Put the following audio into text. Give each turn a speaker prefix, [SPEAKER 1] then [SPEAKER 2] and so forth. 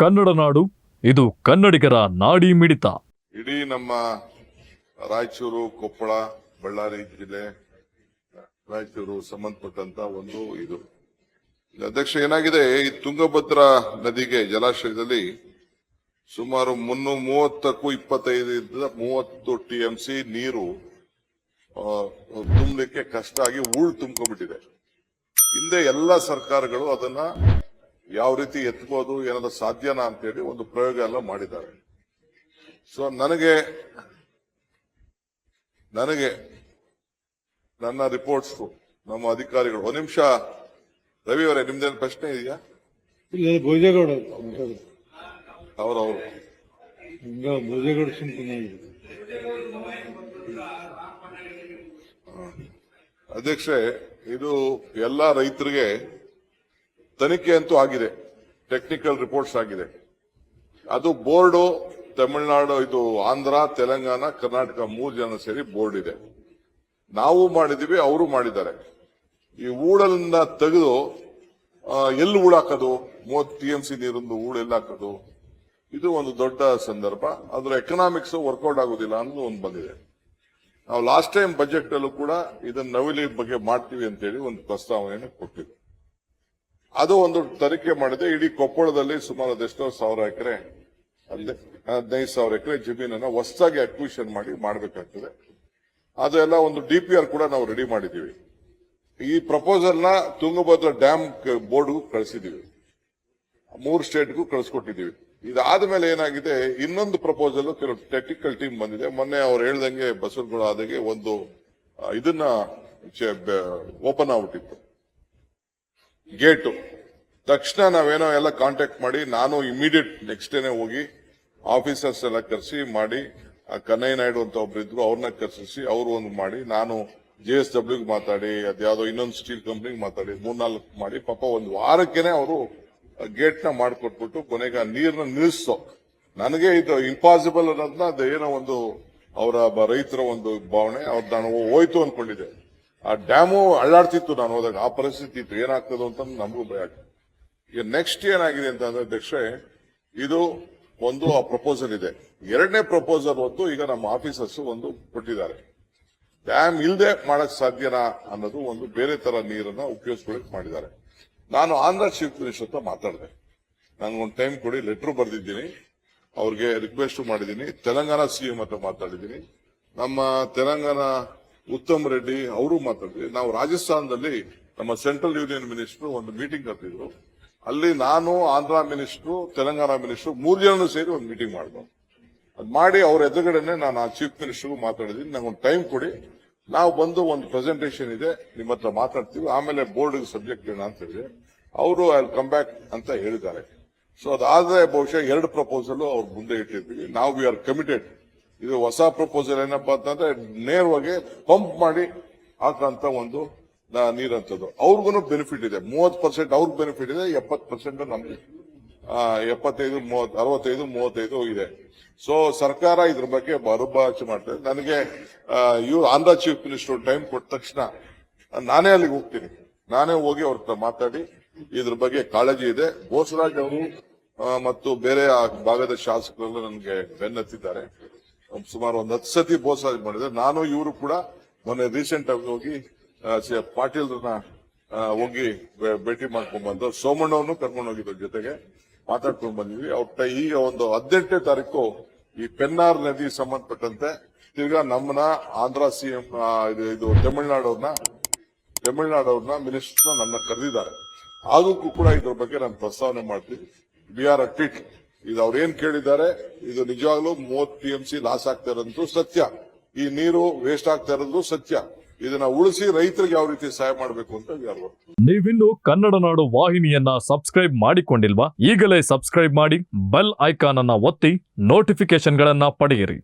[SPEAKER 1] ಕನ್ನಡ ನಾಡು, ಇದು ಕನ್ನಡಿಗರ ನಾಡಿ ಮಿಡಿತ.
[SPEAKER 2] ಇಡೀ ನಮ್ಮ ರಾಯಚೂರು, ಕೊಪ್ಪಳ, ಬಳ್ಳಾರಿ ಜಿಲ್ಲೆ, ರಾಯಚೂರು ಸಂಬಂಧಪಟ್ಟಂತ ಒಂದು ಇದು. ಅಧ್ಯಕ್ಷ, ಏನಾಗಿದೆ? ಈ ತುಂಗಭದ್ರಾ ನದಿಗೆ ಜಲಾಶಯದಲ್ಲಿ ಸುಮಾರು ಮುನ್ನೂರ ಮೂವತ್ತಕ್ಕೂ ಇಪ್ಪತ್ತೈದರಿಂದ ಮೂವತ್ತು ಟಿ ಎಂ ಸಿ ನೀರು ತುಂಬಲಿಕ್ಕೆ ಕಷ್ಟ ಆಗಿ ಹೂಳು ತುಂಬ್ಕೊಂಡ್ಬಿಟ್ಟಿದೆ. ಹಿಂದೆ ಎಲ್ಲ ಸರ್ಕಾರಗಳು ಅದನ್ನ ಯಾವ ರೀತಿ ಎತ್ಬೋದು ಏನಾದ್ರು ಸಾಧ್ಯನಾ ಅಂತೇಳಿ ಒಂದು ಪ್ರಯೋಗ ಎಲ್ಲ ಮಾಡಿದ್ದಾರೆ. ಸೊ ನನಗೆ ನನಗೆ ನನ್ನ ರಿಪೋರ್ಟ್ಸ್ ನಮ್ಮ ಅಧಿಕಾರಿಗಳು ಒಂದ್ ನಿಮಿಷ ರವಿ ಅವರೇ ನಿಮ್ದೇನು ಪ್ರಶ್ನೆ ಇದೆಯಾ?
[SPEAKER 3] ಭೋಜೇಗೌಡ
[SPEAKER 2] ಅವ್ರವ್ರು.
[SPEAKER 3] ಭೋಜೇಗೌಡ
[SPEAKER 2] ಅಧ್ಯಕ್ಷೆ ಇದು ಎಲ್ಲ ರೈತರಿಗೆ ತನಿಖೆ ಅಂತೂ ಆಗಿದೆ. ಟೆಕ್ನಿಕಲ್ ರಿಪೋರ್ಟ್ಸ್ ಆಗಿದೆ. ಅದು ಬೋರ್ಡು, ತಮಿಳುನಾಡು, ಇದು ಆಂಧ್ರ, ತೆಲಂಗಾಣ, ಕರ್ನಾಟಕ ಮೂರು ಜನ ಸೇರಿ ಬೋರ್ಡ್ ಇದೆ. ನಾವು ಮಾಡಿದೀವಿ ಅವರು ಮಾಡಿದ್ದಾರೆ. ಈ ಊಡಲಿಂದ ತೆಗೆದು ಎಲ್ಲಿ ಊಳಾಕೋದು? ಮೂವತ್ತು ಟಿ ಎಂ ಸಿ ನೀರೊಂದು ಊಳು ಎಲ್ಲಿ ಹಾಕೋದು ಇದು ಒಂದು ದೊಡ್ಡ ಸಂದರ್ಭ. ಅದರ ಎಕನಾಮಿಕ್ಸ್ ವರ್ಕೌಟ್ ಆಗೋದಿಲ್ಲ ಅನ್ನೋದು ಒಂದು ಬಂದಿದೆ. ನಾವು ಲಾಸ್ಟ್ ಟೈಮ್ ಬಜೆಟ್ ಅಲ್ಲೂ ಕೂಡ ಇದನ್ನ ನವಿಲಿ ಬಗ್ಗೆ ಮಾಡ್ತೀವಿ ಅಂತೇಳಿ ಒಂದು ಪ್ರಸ್ತಾವನೆಯನ್ನು ಕೊಟ್ಟಿದ್ವಿ. ಅದು ಒಂದು ತನಿಖೆ ಮಾಡಿದೆ. ಇಡೀ ಕೊಪ್ಪಳದಲ್ಲಿ ಸುಮಾರು ಅದೆಷ್ಟೋ ಸಾವಿರ ಎಕರೆ ಹದಿನೈದು ಸಾವಿರ ಎಕರೆ ಜಮೀನನ್ನ ಹೊಸದಾಗಿ ಅಕ್ವಿಷನ್ ಮಾಡಿ ಮಾಡಬೇಕಾಗ್ತದೆ. ಅದೆಲ್ಲ ಒಂದು ಡಿಪಿಆರ್ ಕೂಡ ನಾವು ರೆಡಿ ಮಾಡಿದ್ದೀವಿ. ಈ ಪ್ರಪೋಸಲ್ನ ತುಂಗಭದ್ರಾ ಡ್ಯಾಮ್ ಬೋರ್ಡ್ಗೂ ಕಳಿಸಿದೀವಿ ಮೂರು ಸ್ಟೇಟ್ಗೂ ಕಳಿಸ್ಕೊಟ್ಟಿದ್ದೀವಿ. ಇದಾದ್ಮೇಲೆ ಏನಾಗಿದೆ, ಇನ್ನೊಂದು ಪ್ರಪೋಸಲ್ ಕೆಲವು ಟೆಕ್ನಿಕಲ್ ಟೀಮ್ ಬಂದಿದೆ. ಮೊನ್ನೆ ಅವ್ರು ಹೇಳ್ದಂಗೆ ಬಸವನಗೌಡ ಆದಾಗೆ ಒಂದು, ಇದನ್ನ ಓಪನ್ ಆಗ್ಬಿಟ್ಟಿತ್ತು. ಗೇಟು. ತಕ್ಷಣ ನಾವೇನೋ ಎಲ್ಲ ಕಾಂಟ್ಯಾಕ್ಟ್ ಮಾಡಿ, ನಾನು ಇಮಿಡಿಯೇಟ್ ನೆಕ್ಸ್ಟ್ ಡೇನೆ ಹೋಗಿ ಆಫೀಸರ್ಸ್ ಎಲ್ಲ ಕರೆಸಿ ಮಾಡಿ ಕನ್ನಯ್ಯ ನಾಯ್ಡು ಅಂತ ಒಬ್ರು ಇದ್ರು ಅವ್ರನ್ನ ಕರೆಸಿ ಅವರು ಒಂದು ಮಾಡಿ, ನಾನು ಜೆ ಎಸ್ ಡಬ್ಲ್ಯೂಗೆ ಮಾತಾಡಿ ಅದ್ಯಾವುದೋ ಇನ್ನೊಂದು ಸ್ಟೀಲ್ ಕಂಪ್ನಿಗೆ ಮಾತಾಡಿ, ಮೂರ್ನಾಲ್ಕು ಮಾಡಿ, ಪಾಪ ಒಂದು ವಾರಕ್ಕೇನೆ ಅವರು ಗೇಟ್ನ ಮಾಡಿಕೊಟ್ಬಿಟ್ಟು ಕೊನೆಗೆ ಆ ನೀರನ್ನ ನಿಲ್ಲಿಸೋ ನನಗೆ ಇದು ಇಂಪಾಸಿಬಲ್ ಅನ್ನೋದನ್ನ ಅದೇನೋ ಒಂದು ಅವರ ರೈತರ ಒಂದು ಭಾವನೆ, ಅವ್ರು ನಾನು ಹೋಯ್ತು ಅನ್ಕೊಂಡಿದ್ದೆ. ಆ ಡ್ಯಾಮು ಅಳ್ಳಾಡ್ತಿತ್ತು ನಾನು ಹೋದಾಗ, ಆ ಪರಿಸ್ಥಿತಿ ಇತ್ತು. ಏನಾಗ್ತದೋ ಅಂತ ನಮಗೂ ಭಯ ಆಗ್ತದೆ ಈಗ ನೆಕ್ಸ್ಟ್ ಏನಾಗಿದೆ ಅಂತ ಅಂದ್ರೆ ಅಧ್ಯಕ್ಷೆ ಇದು ಒಂದು ಆ ಪ್ರಪೋಸಲ್ ಇದೆ. ಎರಡನೇ ಪ್ರಪೋಸಲ್ ಹೊತ್ತು ಈಗ ನಮ್ಮ ಆಫೀಸರ್ಸ್ ಒಂದು ಕೊಟ್ಟಿದ್ದಾರೆ. ಡ್ಯಾಮ್ ಇಲ್ಲದೆ ಮಾಡಕ್ ಸಾಧ್ಯನಾ ಅನ್ನೋದು ಒಂದು ಬೇರೆ ತರ ನೀರನ್ನ ಉಪಯೋಗಿಸ್ಕೊಳಕ್ ಮಾಡಿದ್ದಾರೆ. ನಾನು ಆಂಧ್ರ ಚೀಫ್ ಮಿನಿಸ್ಟರ್ ಹತ್ರ ಮಾತಾಡಿದೆ. ಒಂದು ಟೈಮ್ ಕೊಡಿ ಲೆಟರ್ ಬರೆದಿದ್ದೀನಿ. ಅವ್ರಿಗೆ ರಿಕ್ವೆಸ್ಟ್ ಮಾಡಿದ್ದೀನಿ. ತೆಲಂಗಾಣ ಸಿಎಂ ಹತ್ರ ಮಾತಾಡಿದ್ದೀನಿ. ನಮ್ಮ ತೆಲಂಗಾಣ ಉತ್ತಮ್ ರೆಡ್ಡಿ ಅವರು ಮಾತಾಡಿದ್ವಿ ನಾವು ರಾಜಸ್ಥಾನದಲ್ಲಿ ನಮ್ಮ ಸೆಂಟ್ರಲ್ ಯೂನಿಯನ್ ಮಿನಿಸ್ಟರ್ ಒಂದು ಮೀಟಿಂಗ್ ಕರೆದಿದ್ರು ಅಲ್ಲಿ ನಾನು, ಆಂಧ್ರ ಮಿನಿಸ್ಟ್ರು, ತೆಲಂಗಾಣ ಮಿನಿಸ್ಟ್ರು ಮೂರು ಜನ ಸೇರಿ ಒಂದು ಮೀಟಿಂಗ್ ಮಾಡಿದ್ವು. ಅದ್ ಮಾಡಿ ಅವ್ರ ಎದುರುಗಡೆನೆ ನಾನು ಆ ಚೀಫ್ ಮಿನಿಸ್ಟರ್ಗೂ ಮಾತಾಡಿದ್ದೀನಿ. ಒಂದು ಟೈಮ್ ಕೊಡಿ. ನಾವು ಬಂದು ಒಂದು ಪ್ರೆಸೆಂಟೇಷನ್ ಇದೆ, ನಿಮ್ಮ ಹತ್ರ ಮಾತಾಡ್ತೀವಿ. ಆಮೇಲೆ ಬೋರ್ಡ್ ಸಬ್ಜೆಕ್ಟ್ ಏನ ಅಂತ ಅವರು ಐ ಕಮ್ ಬ್ಯಾಕ್ ಅಂತ ಹೇಳಿದ್ದಾರೆ. ಸೊ ಅದಾದ್ರೆ ಬಹುಶಃ ಎರಡು ಪ್ರಪೋಸಲ್ ಅವ್ರ ಮುಂದೆ ಇಟ್ಟಿರ್ತೀವಿ. ನಾವು, ವಿ ಆರ್ ಕಮಿಟೆಡ್ ಇದು ಹೊಸ ಪ್ರಪೋಸಲ್ ಏನಪ್ಪ ಅಂತಂದ್ರೆ ನೇರವಾಗಿ ಪಂಪ್ ಮಾಡಿ ಹಾಕಂತ ಒಂದು ನೀರಂತದ್ದು. ಅವ್ರಿಗೂ ಬೆನಿಫಿಟ್ ಇದೆ. ಮೂವತ್ತು ಪರ್ಸೆಂಟ್ ಅವ್ರಿಗೆ ಬೆನಿಫಿಟ್ ಇದೆ, ಎಪ್ಪತ್ತು ಪರ್ಸೆಂಟ್ ನಮ್ಗೆ. ಎಪ್ಪತ್ತೈದು ಮೂವತ್ತು ಅರವತ್ತೈದು, ಮೂವತ್ತೈದು ಇದೆ. ಸೊ ಸರ್ಕಾರ ಇದ್ರ ಬಗ್ಗೆ ಬರುಬಾಚು ಮಾಡ್ತದೆ. ನನಗೆ ಇವ್ರು ಆಂಧ್ರ ಚೀಫ್ ಮಿನಿಸ್ಟರ್ ಟೈಮ್ ಕೊಟ್ಟ ತಕ್ಷಣ ನಾನೇ ಅಲ್ಲಿಗೆ ಹೋಗ್ತೀನಿ. ನಾನೇ ಹೋಗಿ ಅವ್ರ ಮಾತಾಡಿ. ಇದ್ರ ಬಗ್ಗೆ ಕಾಳಜಿ ಇದೆ. ಬೋಸರಾಜ್ ಅವರು ಮತ್ತು ಬೇರೆ ಆ ಭಾಗದ ಶಾಸಕರೆಲ್ಲ ನನಗೆ ಬೆನ್ನತ್ತಿದ್ದಾರೆ. ಸುಮಾರು ಒಂದು ಹತ್ತು ಸತಿ ಬೋಸಾಜ್ ಮಾಡಿದ್ರೆ ನಾನು, ಇವರು ಕೂಡ ಮೊನ್ನೆ ರೀಸೆಂಟ್ ಆಗಿ ಹೋಗಿ ಪಾಟೀಲ್ರನ್ನ ಹೋಗಿ ಭೇಟಿ ಮಾಡ್ಕೊಂಡ್ ಬಂದು ಸೋಮಣ್ಣವನ್ನು ಕರ್ಕೊಂಡು ಹೋಗಿದ್ರು ಜೊತೆಗೆ ಮಾತಾಡ್ಕೊಂಡು ಬಂದಿದ್ವಿ. ಅವ್ರ ಈಗ ಒಂದು ಹದಿನೆಂಟನೇ ತಾರೀಕು ಈ ಪೆನ್ನಾರ್ ನದಿ ಸಂಬಂಧಪಟ್ಟಂತೆ ತಿರ್ಗಾ ನಮ್ಮನ್ನ ಆಂಧ್ರ ಸಿಎಂ ಇದು ತಮಿಳ್ನಾಡವ್ರನ್ನ ತಮಿಳ್ನಾಡವ್ರನ್ನ ಮಿನಿಸ್ಟರ್ನ ನನ್ನ ಕರೆದಿದ್ದಾರೆ. ಅದಕ್ಕೂ ಕೂಡ ಇದ್ರ ಬಗ್ಗೆ ನಾನು ಪ್ರಸ್ತಾವನೆ ಮಾಡ್ತೀನಿ. ವಿ ಆರ್ ಅ ಇಟ್ ಇದು ಅವ್ರೇನ್ ಕೇಳಿದ್ದಾರೆ, ಇದು ನಿಜವಾಗ್ಲೂ ಮೂವತ್ತು ಟಿ ಎಂ ಸಿ ಲಾಸ್ ಆಗ್ತಾ ಇರೋದು ಸತ್ಯ. ಈ ನೀರು ವೇಸ್ಟ್ ಆಗ್ತಾ ಇರೋದು ಸತ್ಯ. ಇದನ್ನ ಉಳಿಸಿ ರೈತರಿಗೆ ಯಾವ ರೀತಿ ಸಹಾಯ ಮಾಡಬೇಕು ಅಂತ
[SPEAKER 1] ನೀವಿನ್ನು ಕನ್ನಡ ನಾಡು ವಾಹಿನಿಯನ್ನ ಸಬ್ಸ್ಕ್ರೈಬ್ ಮಾಡಿಕೊಂಡಿಲ್ವಾ? ಈಗಲೇ ಸಬ್ಸ್ಕ್ರೈಬ್ ಮಾಡಿ ಬೆಲ್ ಐಕಾನ್ ಅನ್ನ ಒತ್ತಿ ನೋಟಿಫಿಕೇಶನ್ಗಳನ್ನ ಪಡೆಯಿರಿ.